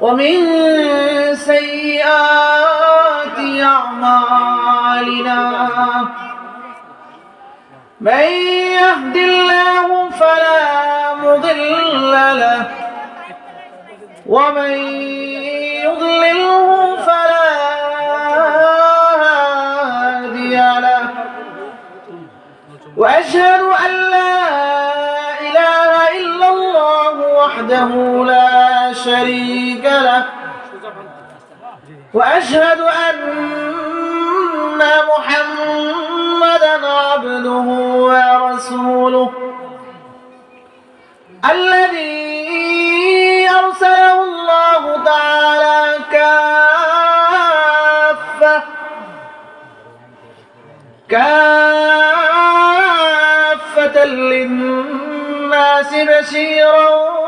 ومن سيئات أعمالنا من يهد الله فلا مضل له ومن يضلله فلا هادي له. وأشهد أن لا وحده لا شريك له. وأشهد أن محمدا عبده ورسوله. الذي أرسله الله تعالى كافة. كافة للناس بشيرا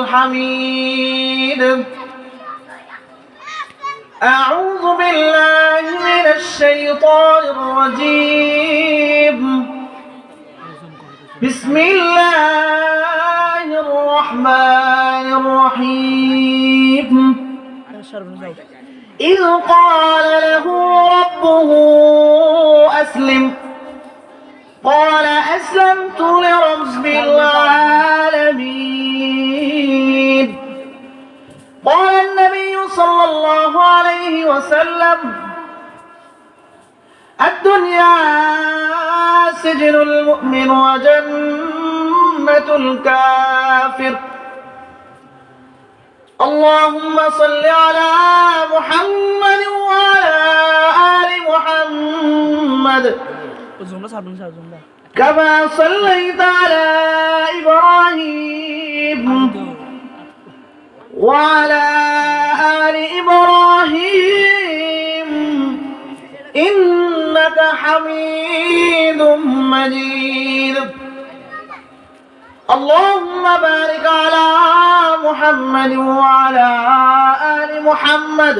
الحميد أعوذ بالله من الشيطان الرجيم. بسم الله الرحمن الرحيم. إذ قال له ربه أسلم. قال أسلمت لرب العالمين. قال النبي صلى الله عليه وسلم الدنيا سجن المؤمن وجنة الكافر. اللهم صل على محمد وعلى آل محمد. জুমলা ছাড়ুন স্যার জুমলা كما صليت على إبراهيم وعلى آل إبراهيم إنك حميد مجيد اللهم بارك على محمد وعلى آل محمد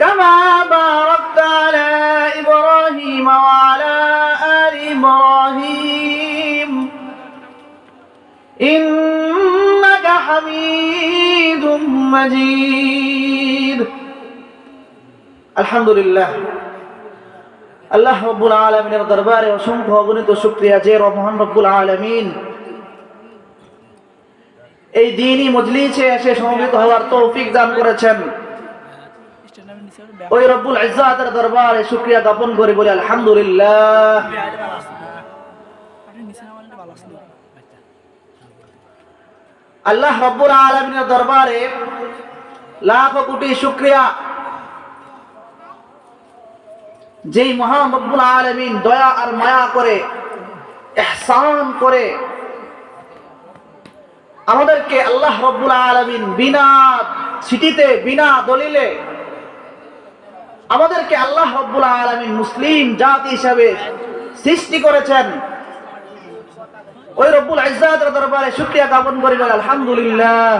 كما باركت على إبراهيم وعلى آل إبراهيم إنك حميد مجيد الحمد لله আল্লাহ রব্বুল আলমিনের দরবারে অসংখ্য অগণিত শুক্রিয়া যে রহমান রব্বুল আলমিন এই দিনই মজলিসে এসে সমবেত হওয়ার তৌফিক দান করেছেন স্ট্যান্ডার্ড নিচে হবে ওই রব্বুল ইজ্জাতের দরবারে শুক্রিয়া জ্ঞাপন করে বলি আলহামদুলিল্লাহ। আল্লাহ রব্বুল আলমিনের দরবারে লাখ কোটি শুক্রিয়া। যেই মহান রব্বুল আলমিন দয়া আর মায়া করে এহসান করে আমাদেরকে আল্লাহ রব্বুল আলমিন বিনা সিটিতে বিনা দলিলে আমাদেরকে আল্লাহ রব্বুল আলমিন মুসলিম জাতি হিসাবে সৃষ্টি করেছেন। ওই রব্বুল ইজ্জাতের দরবারে শুকরিয়া জ্ঞাপন করি বলে আলহামদুলিল্লাহ।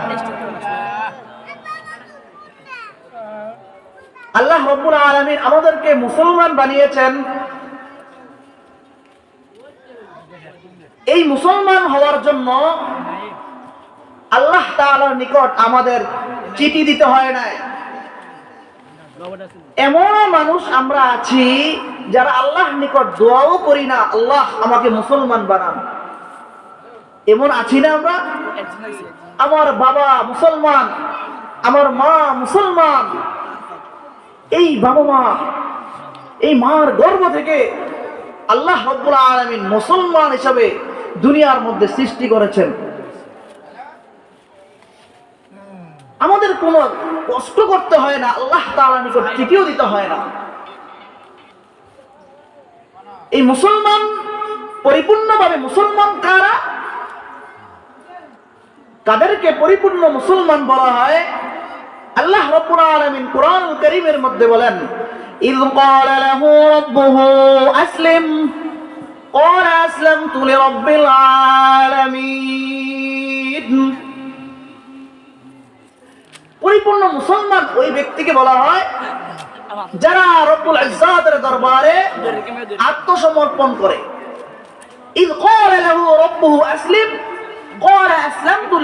আল্লাহ রব্বুল আলমিন আমাদেরকে মুসলমান বানিয়েছেন। এই মুসলমান হওয়ার জন্য আল্লাহ তাআলার নিকট আমাদের চিঠি দিতে হয় নাই। এমনও মানুষ আমরা আছি যারা আল্লাহ নিকট দোয়াও করি না, আল্লাহ আমাকে মুসলমান বানান। এমন আছি না আমরা? আমার বাবা মুসলমান, আমার মা মুসলমান। এই বাবা মা, এই মার গর্ভ থেকে আল্লাহ রব্বুল আলমিন মুসলমান হিসাবে দুনিয়ার মধ্যে সৃষ্টি করেছেন। আমাদের কোনো কষ্ট করতে হয় না আল্লাহ তাআলা নিকট তৃতীয় দিতে হয় না এই মুসলমান পরিপূর্ণভাবে মুসলমান কারা কাদেরকে পরিপূর্ণ মুসলমান বলা হয় আল্লাহ রাব্বুল আলামিন কোরআন কারীমের মধ্যে বলেন إذ قال له ربه أسلم قال أسلمت لرب العالمين পরিপূর্ণ মুসলমান ওই ব্যক্তিকে বলা হয় যারা রব্বুল ইজ্জাতের দরবারে আত্মসমর্পণ করে। ক্বালা লাহু আসলিম ক্বালা আসলামতু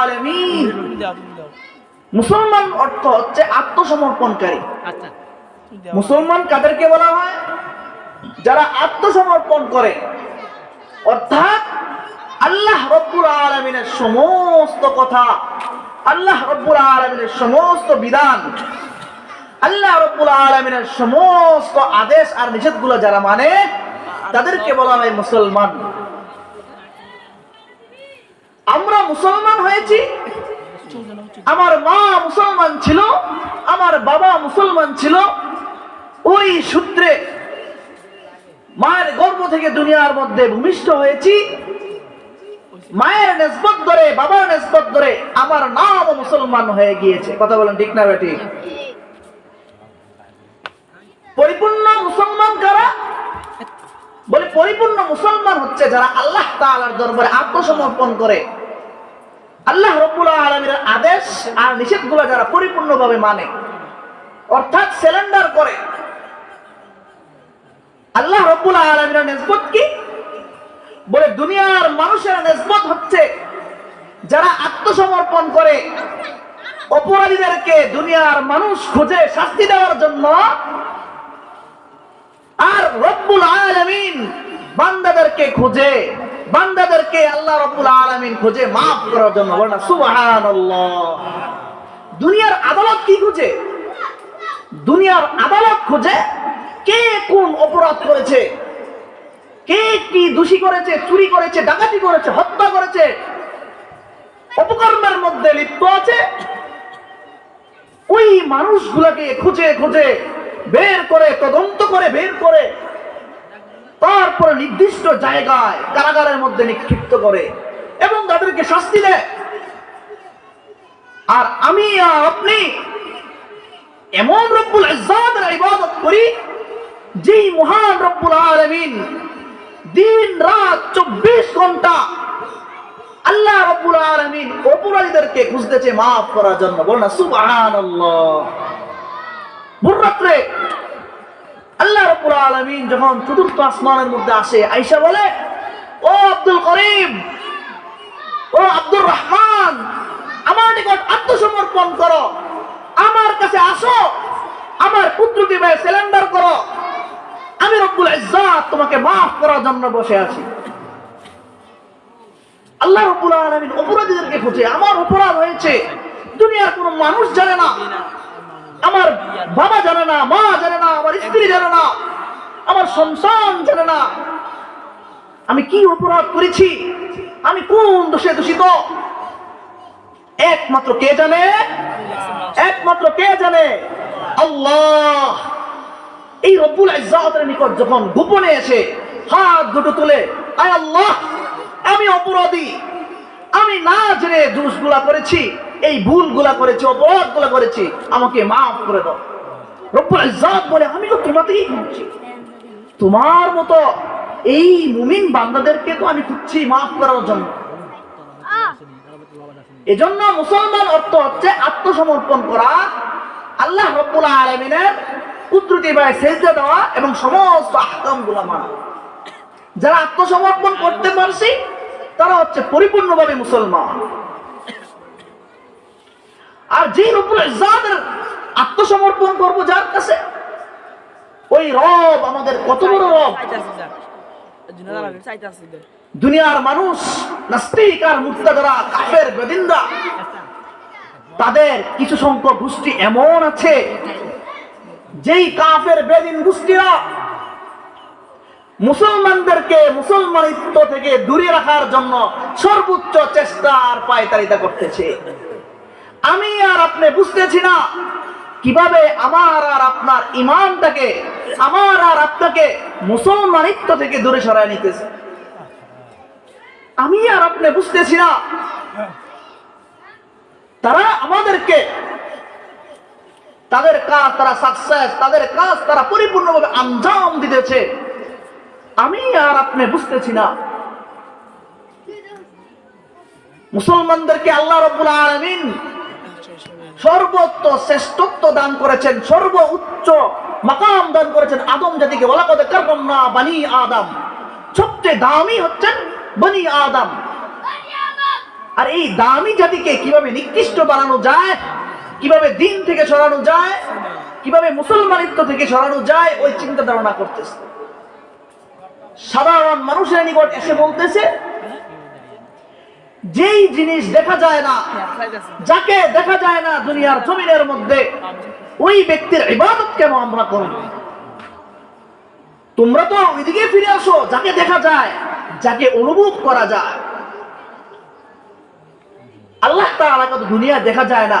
আলামিন। মুসলমান অর্থ হচ্ছে আত্মসমর্পণকারী। আচ্ছা। মুসলমান কাদেরকে বলা হয়? যারা আত্মসমর্পণ করে। অর্থাৎ আল্লাহ রব্বুল আলামিনের সমস্ত কথা আল্লাহ রব্বুল আলমিনের সমস্ত বিধান, আল্লাহ রব্বুল আলমিনের সমস্ত আদেশ আর নিষেধগুলো যারা মানে তাদেরকে বলা হয় মুসলমান। আমরা মুসলমান হয়েছি, আমার মা মুসলমান ছিল, আমার বাবা মুসলমান ছিল, ওই সূত্রে মায়ের গর্ভ থেকে দুনিয়ার মধ্যে ভূমিষ্ঠ হয়েছি। মায়ের নেসবত ধরে, বাবার নেসবত ধরে আমার নাম মুসলমান হয়ে গিয়েছে। কথা বলেন ঠিক না বেটি? পরিপূর্ণ মুসলমান কারা? বলে পরিপূর্ণ মুসলমান হচ্ছে যারা আল্লাহ তাআলার দরবারে আত্মসমর্পণ করে। আল্লাহ রব্বুল আলমীর আদেশ আর নিষেধগুলো যারা পরিপূর্ণভাবে মানে। অর্থাৎ সিলিন্ডার করে। আল্লাহ রব্বুল আলমীর নেসবত কি? বলে দুনিয়ার মানুষের নেসবত হচ্ছে যারা আত্মসমর্পণ করে। অপরাধীদেরকে দুনিয়ার মানুষ খুঁজে শাস্তি দেওয়ার জন্য। আর রব্বুল আলামিন বান্দাদেরকে খুঁজে, বান্দাদেরকে আল্লাহ রব্বুল আলামিন খুঁজে মাফ করার জন্য না, সুবহানাল্লাহ। দুনিয়ার আদালত কি খুঁজে? দুনিয়ার আদালত খুঁজে কে কোন অপরাধ করেছে? কে কি দোষী করেছে, চুরি করেছে, ডাকাতি করেছে, হত্যা করেছে? অপকর্মের মধ্যে লিপ্ত আছে? ওই মানুষগুলোকে খুঁজে খুঁজে বের করে, তদন্ত করে বের করে তারপরে নির্দিষ্ট জায়গায় কারাগারের মধ্যে নিক্ষিপ্ত করে এবং তাদেরকে শাস্তি দেয়। আর আমি আপনি এমন রব্বুল ইবাদত করি, যেই মহান রব্বুল আলামিন দিন, রাত, চব্বিশ ঘণ্টা আল্লাহ রব্বুল আলামিন অপরাধীদেরকে খুঁজতেছে মাফ করার জন্য। বল না, সুবহানাল্লাহ। ভোর আল্লাহ রব্বুল আলামিন যখন চতুর্থ আসমানের মধ্যে আসে আইসা বলে, ও আব্দুল করিম, ও আব্দুর রহমান, আমার নিকট আত্মসমর্পণ করো, আমার কাছে আসো, আমার পুত্রকে ভাই সিলিন্ডার করো। আমি রব্বুল ইজ্জাত তোমাকে মাফ করার জন্য বসে আছি। আল্লাহ রব্বুল আলামিন অপরাধীদেরকে খুঁজে, আমার অপরাধ হয়েছে। দুনিয়ার কোনো মানুষ জানে না। আমার বাবা জানে না, মা জানে না, আমার স্ত্রী জানে না, আমার সংসার জানে না। আমি কি অপরাধ করেছি? আমি কোন দোষে দূষিত? একমাত্র কে জানে? একমাত্র কে জানে? আল্লাহ। এই রব্বুল ইজ্জাতের নিকট যখন গোপনে এসে হাত দুটো তুলে, আয় আল্লাহ, আমি অপরাধী, আমি না জেনে দোষগুলা করেছি, এই ভুলগুলা করেছি, অপরাধগুলা করেছি, আমাকে মাফ করে দাও। রব্বুল ইজ্জাত বলে আমি তো তোমাতেই খুঁজছি। তোমার মতো এই মুমিন বান্দাদেরকে তো আমি খুঁজছি মাফ করার জন্য। এজন্য মুসলমান অর্থ হচ্ছে আত্মসমর্পণ করা। আল্লাহ রব্বুল আলমিনের কুদরতি বা সেজদা দেওয়া এবং সমস্ত আহকামগুলা মানা। যারা আত্মসমর্পণ করতে পারছি, তারা হচ্ছে পরিপূর্ণভাবে মুসলমান। আর যে রব্বুল ইজ্জাতের আত্মসমর্পণ করব যার কাছে, ওই রব আমাদের কত বড় রব। দুনিয়ার মানুষ, নাস্তিক আর মুক্তাদারা, কাফের বেদিনরা তাদের কিছু সংখ্যক গোষ্ঠী এমন আছে যেই কাফের বেদিন গোষ্ঠীরা মুসলমানদেরকে মুসলমানিত্ব থেকে দূরে রাখার জন্য সর্বোচ্চ চেষ্টা আর পায়তারিতা করতেছে। আমি আর আপনি বুঝতেছি না কীভাবে আমার আর আপনার ইমানটাকে, আমার আর আপনাকে মুসলমানিত্ব থেকে দূরে সরায় নিতেছে। আমি আর আপনি বুঝতেছি না তারা আমাদেরকে তাদের কাজ তারা সাকসেস তাদের কাজ তারা পরিপূর্ণভাবে আঞ্জাম দিতেছে। আমি আর আপনি বুঝতেছি না। মুসলমানদেরকে আল্লাহ রব্বুল আলামিন সর্বোচ্চ শ্রেষ্ঠত্ব দান করেছেন সর্ব উচ্চ মাকাম দান করেছেন আদম জাতিকে। বলা কথা কারণ না বানি আদম। সবচেয়ে দামি হচ্ছেন বনি আদম। আর এই দামি জাতিকে কীভাবে নিকৃষ্ট বানানো যায়? কীভাবে দিন থেকে সরানো যায়, কীভাবে মুসলমানিত্ব থেকে সরানো যায়, ওই চিন্তা ধারণা করতেছে। সাধারণ মানুষের নিকট এসে বলতেছে, যেই জিনিস দেখা যায় না, যাকে দেখা যায় না দুনিয়ার জমিনের মধ্যে, ওই ব্যক্তির ইবাদত কেন আমরা করব তোমরা তো ওইদিকে ফিরে আসো, যাকে দেখা যায়, যাকে অনুভব করা যায়। আল্লাহ তাআলা কত দুনিয়া দেখা যায় না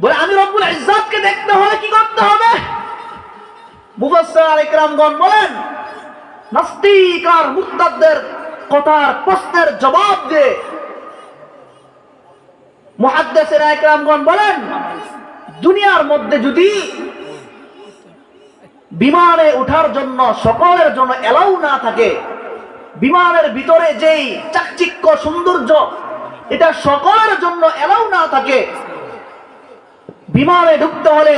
বলে, আমি রব্বুল ইজ্জাতকে দেখতে হলে কি করতে হবে? মুফাসসির ইকরামগণ বলেন, নাস্তিক আর মুরতাদদের কথার প্রশ্নের জবাব দিয়ে মুহাদ্দিসিন ইকরামগণ বলেন, দুনিয়ার মধ্যে যদি বিমানে ওঠার জন্য, সকলের জন্য এলাও না থাকে, বিমানের ভিতরে যেই চাকচিক্য সৌন্দর্য, এটা সকলের জন্য এলাও না থাকে বিমানে ঢুকতে হলে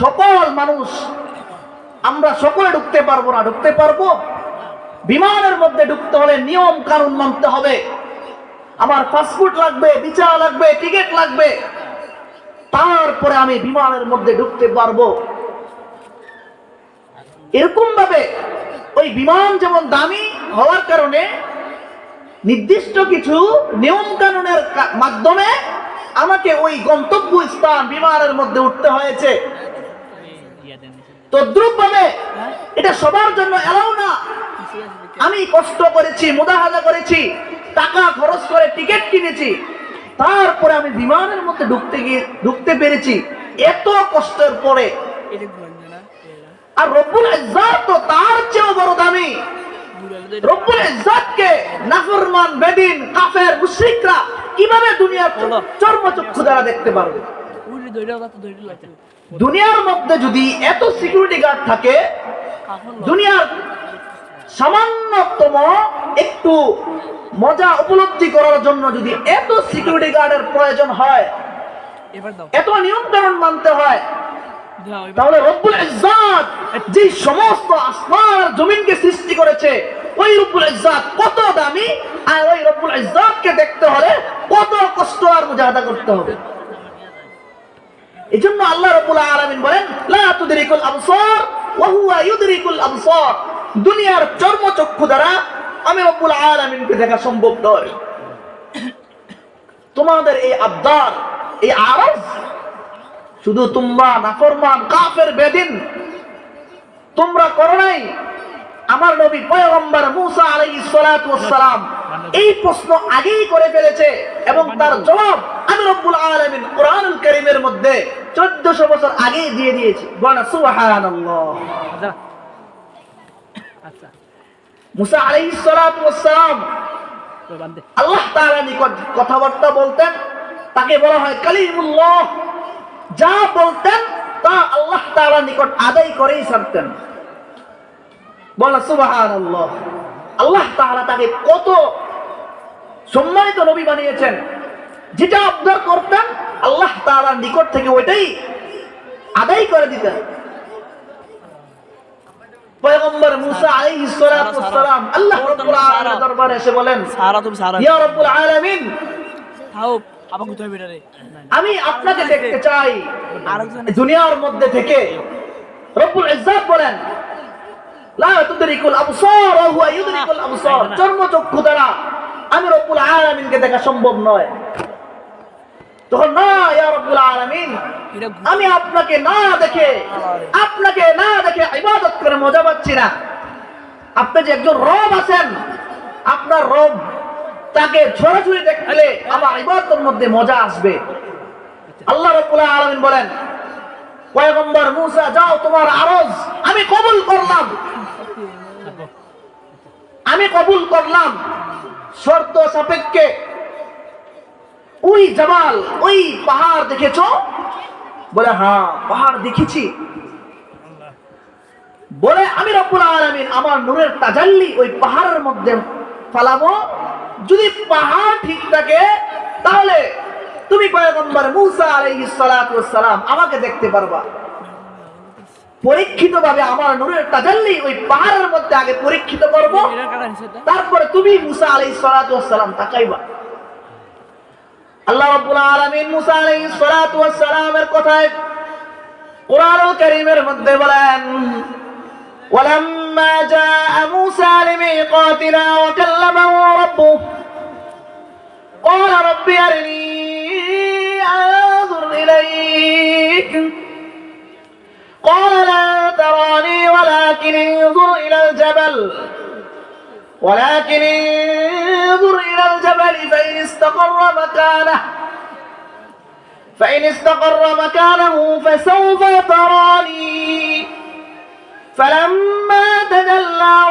সকল মানুষ, আমরা সকলে ঢুকতে পারব না, ঢুকতে পারব। বিমানের মধ্যে ঢুকতে হলে নিয়ম কানুন মানতে হবে। আমার পাসপোর্ট লাগবে, ভিসা লাগবে, টিকিট লাগবে। তারপরে আমি বিমানের মধ্যে ঢুকতে পারব। এরকম ভাবে ওই বিমান যেমন দামি হওয়ার কারণে নির্দিষ্ট কিছু নিয়ম কানুনের মাধ্যমে আমাকে ওই গন্তব্য স্থান বিমানের মধ্যে উঠতে হয়েছে। তদ্রুপ এটা সবার জন্য এলাও না। আমি কষ্ট করেছি, মুদাহাজা করেছি, টাকা খরচ করে টিকিট কিনেছি। তারপরে আমি বিমানের মধ্যে ঢুকতে গিয়ে ঢুকতে পেরেছি। এত কষ্টের পরে। আর রব্বুল ইজ্জাত তো তার চেয়েও বড় দামি। রব্বুল ইজ্জাতকে নাফরমান, বেদিন, কাফের, মুশরিকরা কীভাবে দুনিয়ার চর্মচক্ষু দ্বারা দেখতে পারবে? দুনিয়ার মধ্যে যদি এত সিকিউরিটি গার্ড থাকে দুনিয়ার সামান্যতম একটু মজা উপলব্ধি করার জন্য যদি এত সিকিউরিটি গার্ডের প্রয়োজন হয় এত নিয়ম কানুন মানতে হয় তাহলে রব্বুল ইজ্জাত যে সমস্ত আসমান আর জমিনকে সৃষ্টি করেছে ওই রব্বুল ইজ্জাত কত দামি ইজ্জাতকে দেখতে হলে কত কষ্ট আর মুজাহাদা করতে হবে। এই জন্য আল্লাহ রব্বুল আলামিন বলেন, লা তুদরিকুল আবসার, ওয়া হুয়া ইউদরিকুল আবসার। দুনিয়ার চর্মচক্ষু দ্বারা আমি রব্বুল আলামিনকে দেখা সম্ভব নয়। তোমাদের এই আবদার, এই আরজ, শুধু তোমরা নাফরমান, কাফের, বেদিন, তোমরা করো নাই। আমার নবী পয়গম্বর মুসা আলাইহিস সালাতু সালাম এই প্রশ্ন আগেই করে ফেলেছে এবং তার জবাব আমি রব্বুল আলামিন কোরআনুল কারীমের মধ্যে 1400 বছর আগেই দিয়ে দিয়েছি। বলা সুবহানাল্লাহ। আচ্ছা। মুসা আল্লাহ তাআলা নিকট কথাবার্তা বলতেন তাকে বলা হয় কালিমুল্লাহ। যা বলতেন তা আল্লাহ তাআলা নিকট আদায় করেই ছাড়তেন। বলা আল্লাহ তাকে কত সম্মানিত নবী বানিয়েছেন। যেটা আবদার করতেন আল্লাহ নিকট থেকে ওইটাই আদায় করে দিতেন। পয়গম্বর মুসা আলাইহিস সালাতু সালাম আল্লাহ রাব্বুল আলামিনের দরবারে এসে বলেন সারা তুমি সারা। ইয়া রাব্বুল আলামিন থাও আবার কোথায় বেটা রে। আমি আপনাকে দেখতে চাই। দুনিয়ার মধ্যে থেকে রব্বুল ইজ্জাত বলেন লা তুদরিকুল আবসার ওয়া হুয়া ইউদরিকুল আবসার। চর্মচক্ষু দ্বারা আমি রব্বুল আলামিনকে দেখা সম্ভব নয়। তখন না ইয়া রব্বুল আলামিন আমি আপনাকে না দেখে আপনাকে না দেখে ইবাদত করে মজা পাচ্ছি না। আপনি যে একজন রব আছেন আপনার রব তাকে সরাসরি দেখলে আমার ইবাদতের মধ্যে মজা আসবে। আল্লাহ রাব্বুল আলামিন বলেন পয়গম্বর মুসা, যাও তোমার আরজ। আমি কবুল করলাম। আমি কবুল করলাম। শর্ত সাপেক্ষে ওই জামাল, ওই পাহাড় দেখেছ? বলে হ্যাঁ পাহাড় দেখেছি। বলে, আমি রব্বুল আলামিন আমার নূরের তাজাল্লি ওই পাহাড়ের মধ্যে ফালাবো। যদি পাহাড় ঠিক থাকে, তাহলে তুমি পয়গম্বর মুসা আলাইহিস সালাতু ওয়াস সালাম আমাকে দেখতে পারবা পরীক্ষিত ভাবে আমার নূরের তাজাল্লি ওই পাহাড়ের মধ্যে আগে পরীক্ষিত করব এটা কাটা হিসেবে তারপরে তুমি মুসা আলাইহিস সালাতু ওয়াস সালাম তাকাইবা আল্লাহ রাব্বুল আলামিন মুসা আলাইহিস সালাতু ওয়াস সালামের কথায় কোরআনুল কারীমের মধ্যে বলেন ولما جاء موسى لميقاتنا وكلمه ربه قال رب أرني أنظر إليك. قال لا تراني ولكن انظر إلى الجبل. ولكن انظر إلى الجبل فإن استقر مكانه. فإن استقر مكانه فسوف تراني. فلما تجلى